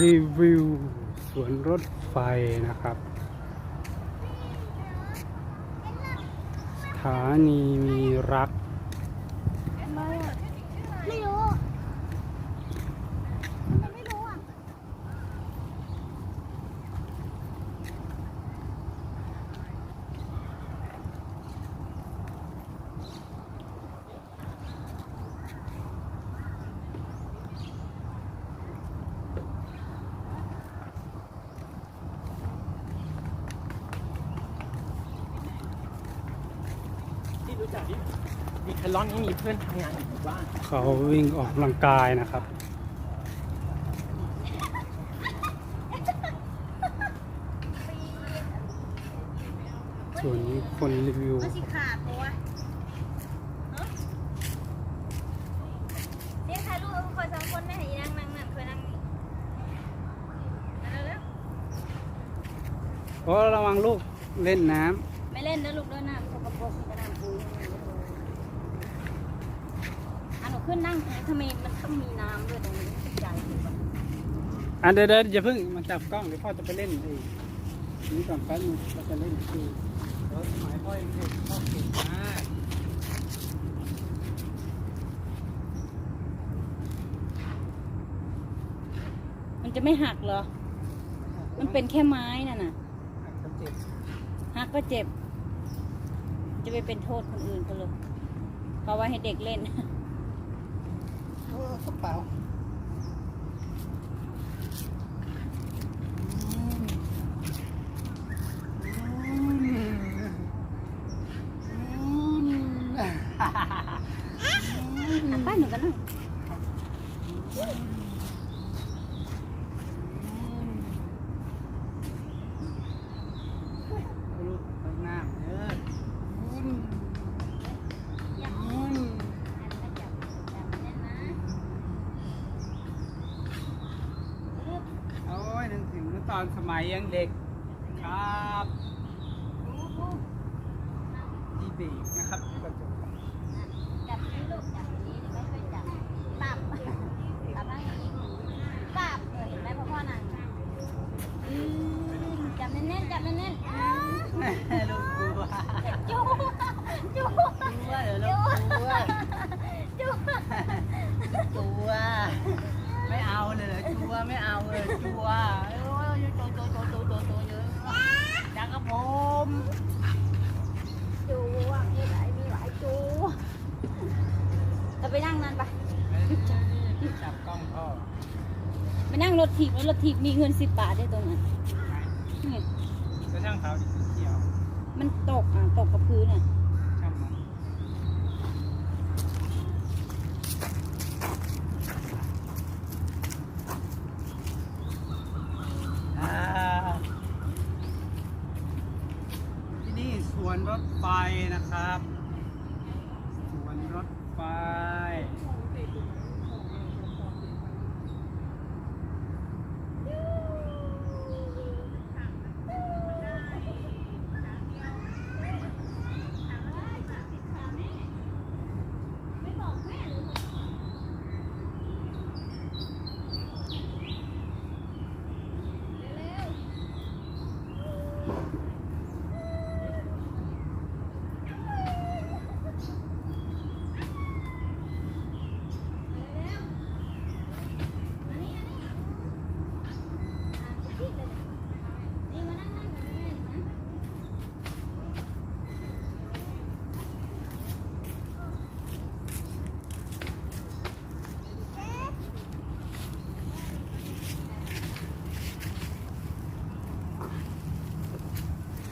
รีวิวสวนรถไฟนะครับ สถานีมีรัก ไม่อะไม่รู้มันไม่รู้อะ ที่รู้จักดิดีคา ร์ลอนนี่มีเพื่อนทำงานอยู่บ้านเขาวิ่งออกกำลังกายนะครับ ส่วนนี้คนรีวิว มันสิขาดตัวเรียกถ่ายรูปคนสองคนได้ให้นั่งนั่งนั่งเคยนั่งนี่นั่งเร็วโอ้ระวังลูกเล่นน้ๆไม่เล่นเด้อลูกเด้อน้ำสกปรกมันจะน้ ปูอันหนูขึ้นนั่งทำไมมันต้องมีน้ำด้วยตรงนี้ใหญ่สุดอะำอะเดี๋ยวเดี๋ยวอย่าเพิ่งมาจับกล้องเดี๋ยวพ่อจะไปเล่นไอ้นี่ก่อนแป๊บนึงเราจะเล่นคือรถสมัยพ่อยังเด็กพ่อเก่งมากมันจะไม่หักเหรอ มันเป็นแค่ไม้น่ะน่ะ หักก็เจ็บหักก็เจ็บ จะไปเป็นโทษคนอื่นเขาเลยเขาไว้ให้เด็กเล่น โอ้กระเป๋า อะป้าหนูกันนั่ง ลูกข้างหน้าเด้อโอ้ยนึกถึงตอนส มัยยังเด็กครับดีเบรกนะครับกระจก จับนี้ลูกจับนี้เดี๋ยวไม่ช่วยจับปับปับนั่งอย่างนี้ปับเออเห็นไหมพ่อพ่อนั่งอืมจับแน่นๆจับแน่นๆอ้าว ลูกกลัว จูจู กลัวเดี๋ยวลูกกลัว จู กลัว ไม่เอาเลยกลัวไม่เอาเลยกลัวโอ้ยโตโตโตโตโตโตเยอะจักรผม จูอะมีหลายมีหลายจูจะไปนั่งนั่นปะ จับกล้องพ่อ ไปนั่งรถถีบแล้วรถถีบมีเงินสิบบาทได้ตรงนั้นนี่ก็ช่างเขาดิเที่ยวมันตกอะตกกับพื้นอะ ช่างมันอ่าที่นี่สวนรถไฟนะครับ สวนรถไฟ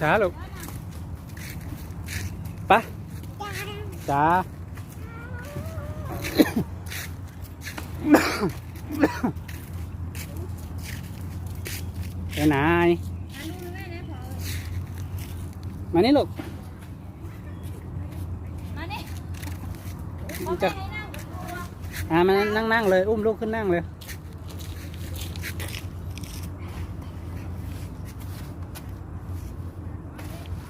จ้าลูกไปะจ้าไปไหนมานี่ลูกมานี่มันจะอ่ามานั่งนั่งเลย อุ้มลูกขึ้นนั่งเลย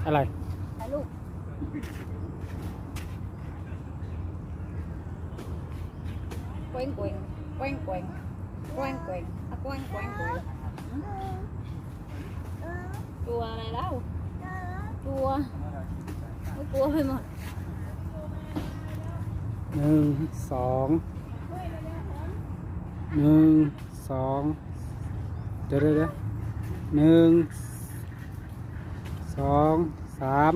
อะไร ถ่ายรูปเกวงเกวงเกวงเกวง แกว้ งแกว้งอะแกว้งแกว้งแกว้งกลัวอะไรเล่ากลัวไม่กลัวไปหมดหนึ่งสองหนึ่งสองเดี๋ยวเดี๋ยวเดี๋ยวหนึ่ง สองสาม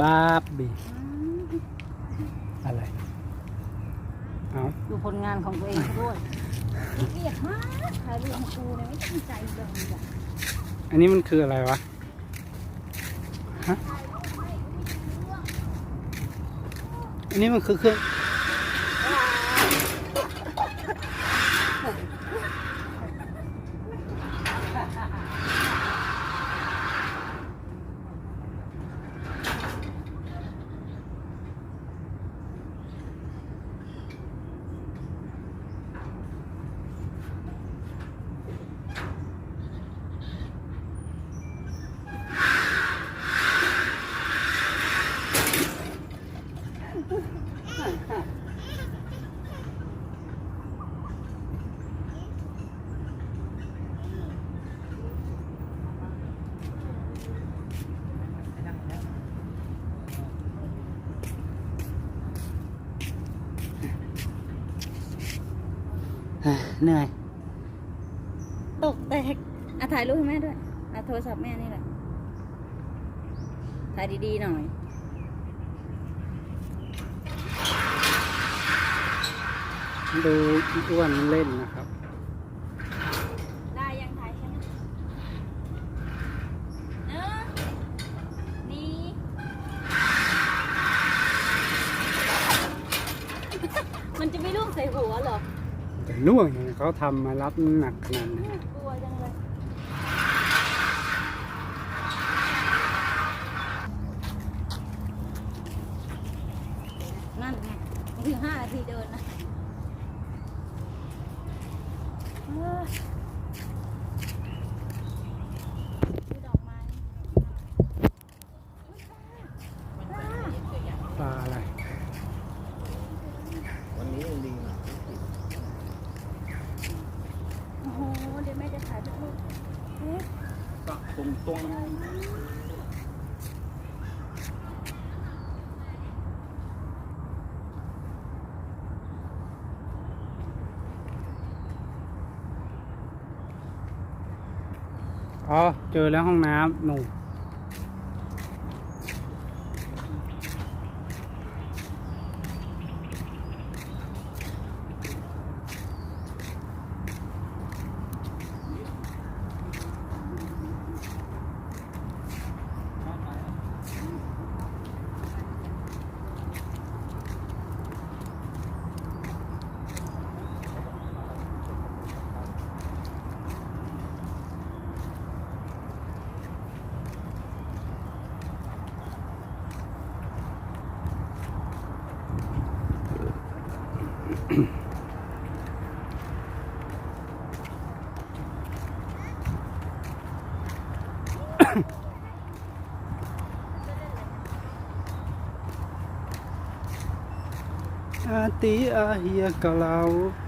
บาบบีอะไรเอาดูผลงานของตัวเองด้วยเกลียดมากถ่ายรูปของกูเนี่ยไม่ตั้งใจเลยอะอันนี้มันคืออะไรวะฮะอันนี้มันคือเครื่อง เหนื่อย ตกแตกอะถ่ายรูปให้แม่ด้วยอะโทรศัพท์แม่นี่แหละ ถ่ายดีๆหน่อย ดูอ้วนเล่นนะครับ แต่น่วงเขาทำมารับหนักขนาดนี้นั่นไงคือห้านาทีเดินนะเอ้ยดูดอกไม้ ปลาอะไร วันนี้ลิง โอ้โหเดี๋ยวแม่จะถ่ายรูปเอ๊ะก็ตรงตรงอ๋อ เจอแล้วห้องน้ำหนู อาตีอาเฮียกะเลา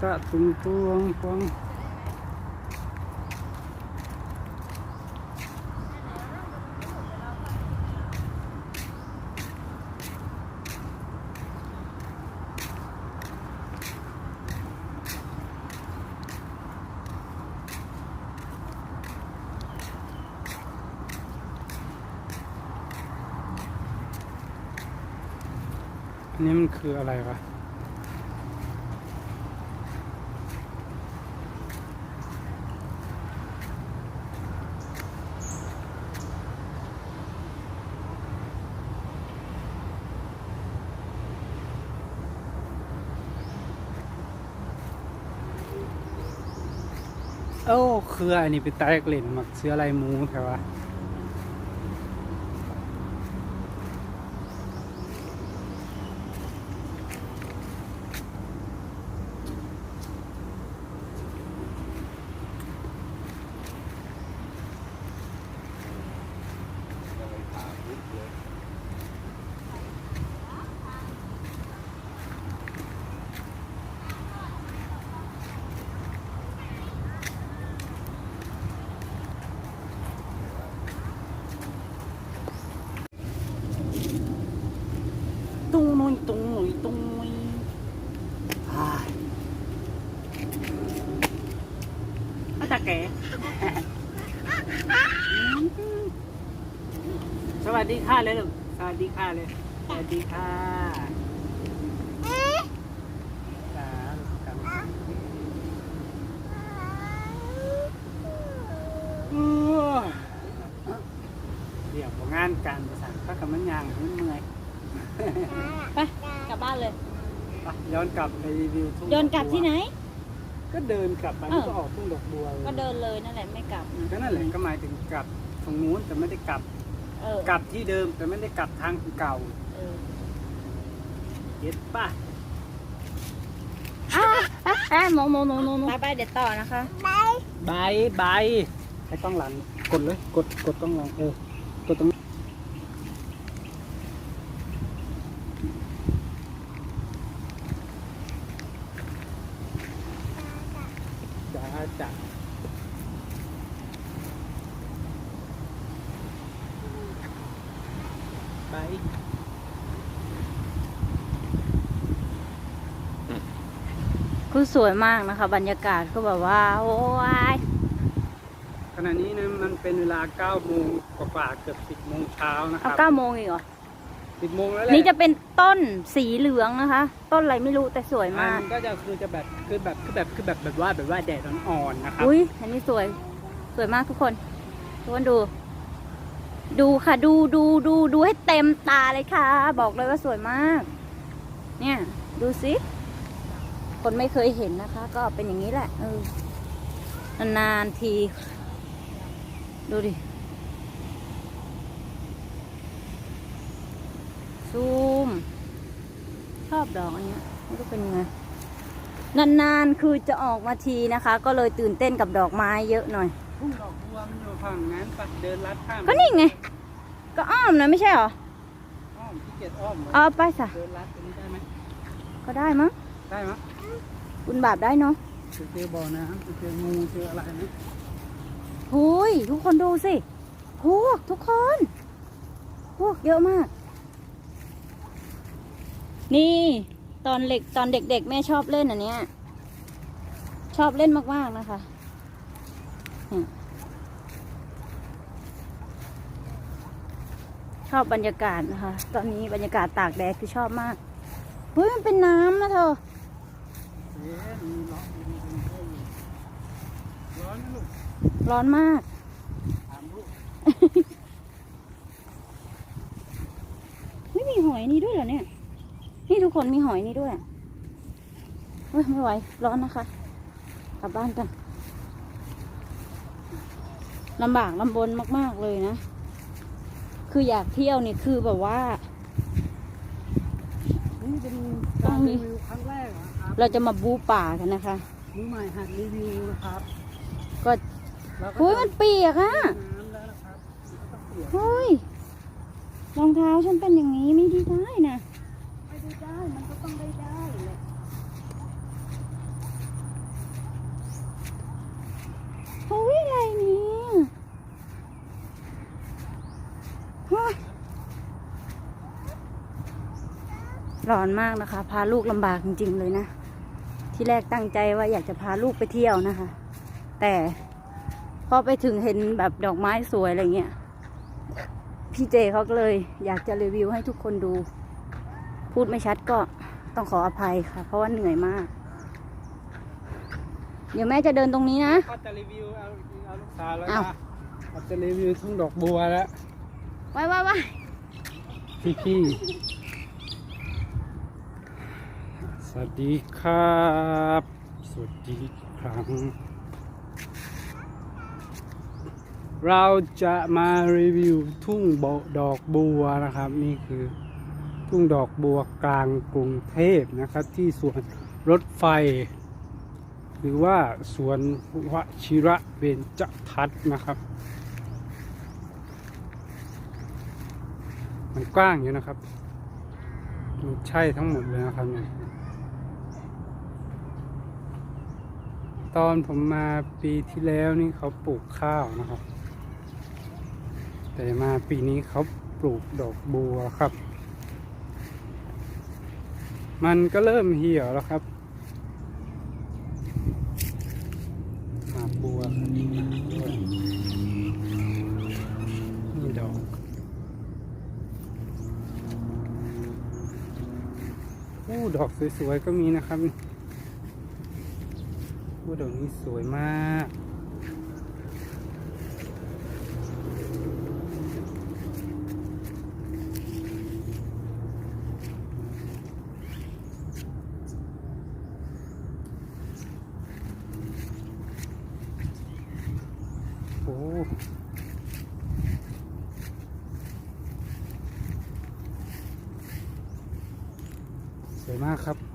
ตะตุงตวงกวง นนี้มันคืออะไรวะโอ้คืออันนี้ไปแตกเล่นมักเสื้อลายมูแถวะ ดีค่ะเลยลูกสวัสดีค่ะเลย สวัสดีค่ะจ้าลูกครับอู้เดี๋ยวของงานการประสานก็กับมันยางมันเมื่อยไปกลับบ้านเลย ไปย้อนกลับไปรีวิวทุ่งย้อนกลับที่ไหน ก็เดินกลับไปเออก็ออกทุ่งดอกบัวเลย ก็เดินเลยนั่นแหละไม่กลับนะก็นั่นแหละก็หมายถึงกลับตรงนู้นแต่ไม่ได้กลับ เออกลับที่เดิมแต่ไม่ได้กลับทางเก่าเออเย็ดป่ะอะโมโมโมโมไปไปเดี๋ยวต่อนะคะใบใบให้กล้องหลังกดเลย กดกดกล้องหลังเออกดตรงนี้จ้าจ้ะใบ คือ สวยมากนะคะ บรรยากาศก็แบบว่า โอ้ยขณะนี้นะมันเป็นเวลา9โมงกว่าๆเกือบ10โมงเช้านะคเอารับเก้าโมงอีกเหรอ10โมงแล้วแหละนี่จะเป็นต้นสีเหลืองนะคะ ต้นอะไรไม่รู้แต่สวยมาก มันก็จะคือจะแบบคือแบบคือแบบคือแบบแบบว่าแบบว่าแดดอ่อนๆนะครับอุ้ยอันนี้สวย สวยมากทุกคน ทุกคนดู ดูค่ะ ดูดูดูดูให้เต็มตาเลยค่ะ บอกเลยว่าสวยมาก เนี่ย ดูสิ คนไม่เคยเห็นนะคะ ก็เป็นอย่างนี้แหละเออนานๆที ดูดิ ซูม ชอบดอกอันเนี้ยไม่รู้เป็นยังไงนานๆคือจะออกมาทีนะคะ ก็เลยตื่นเต้นกับดอกไม้เยอะหน่อยทุ่งดอกบัวมันอยู่ฝั่งนั้นปะเดินลัดข้ามก็นี่ไง ก็อ้อมนะไม่ใช่เหรออ้อมที่เกียจอ้อมเหรอเอาไปสะเดินลัดตรงนี้ได้ไหมก็ได้มั้งได้ไหม บุญบาปได้เนาะจะเจอบ่อน้ำจะเจองูเจออะไรไหมหุยทุกคนดูสิพวกทุกคนพวกเยอะมาก นี่ตอนเด็กตอนเด็กๆ แม่ชอบเล่นอันเนี้ย ชอบเล่นมากๆนะคะเนี่ยชอบบรรยากาศนะคะ ตอนนี้บรรยากาศตากแดดคือชอบมากเฮ้ยมันเป็นน้ำนะเธอเอ๊ะมี ร้อนมีมีมีร้อนไหมลูกร้อนมากถามลูกไม่มีหอยนี่ด้วยเหรอเนี่ย นี่ทุกคนมีหอยนี่ด้วยอะเฮ้ยไม่ไหว ร้อนนะคะ กลับบ้านกันลำบากลำบนมาก ๆ เลยนะ คืออยากเที่ยวเนี่ยคือแบบว่า นี่เป็นการรีวิวครั้งแรกเหรอครับ เราจะมาบูป่ากันนะคะ มือใหม่หัดรีวิวนะครับก็แล้วก็เฮ้ยมันเปียกอะน้ำแล้วนะครับต้องเปลี่ยนเฮ้ยรองเท้าฉันเป็นอย่างนี้ไม่ได้ได้นะไม่ได้ได้มันก็ต้องได้ได้แหละเฮ้ยอะไรเนี่ยเฮ้ยร้อนมากนะคะ พาลูกลำบากจริงๆเลยนะ ที่แรกตั้งใจว่าอยากจะพาลูกไปเที่ยวนะคะ แต่พอไปถึงเห็นแบบดอกไม้สวยอะไรเงี้ยพี่เจเขาก็เลยอยากจะรีวิวให้ทุกคนดู พูดไม่ชัดก็ต้องขออภัยค่ะ เพราะว่าเหนื่อยมาก เดี๋ยวแม่จะเดินตรงนี้นะก็จะรีวิวเอาเอาลูกสาวแล้วอ้าวนะเราจะรีวิวทุ่งดอกบัวแล้วไว้ไว้ไว้พี่พี่ สวัสดีครับ สวัสดีครั้ง เราจะมารีวิวทุ่งโบดอกบัวนะครับ นี่คือทุ่งดอกบัวกลางกรุงเทพนะครับ ที่สวนรถไฟ หรือว่าสวนวชิระเบญจทัศน์นะครับ มันกว้างอยู่นะครับมันใช่ทั้งหมดเลยนะครับเนี่ย ตอนผมมาปีที่แล้วนี่เขาปลูกข้าวนะครับ แต่มาปีนี้เขาปลูกดอกบัวครับ มันก็เริ่มเหี่ยวแล้วครับหมาบัวนี่ดอกอู้ดอกสวยๆก็มีนะครับ อู้ดอกนี้สวยมากโอ้สวยมากครับ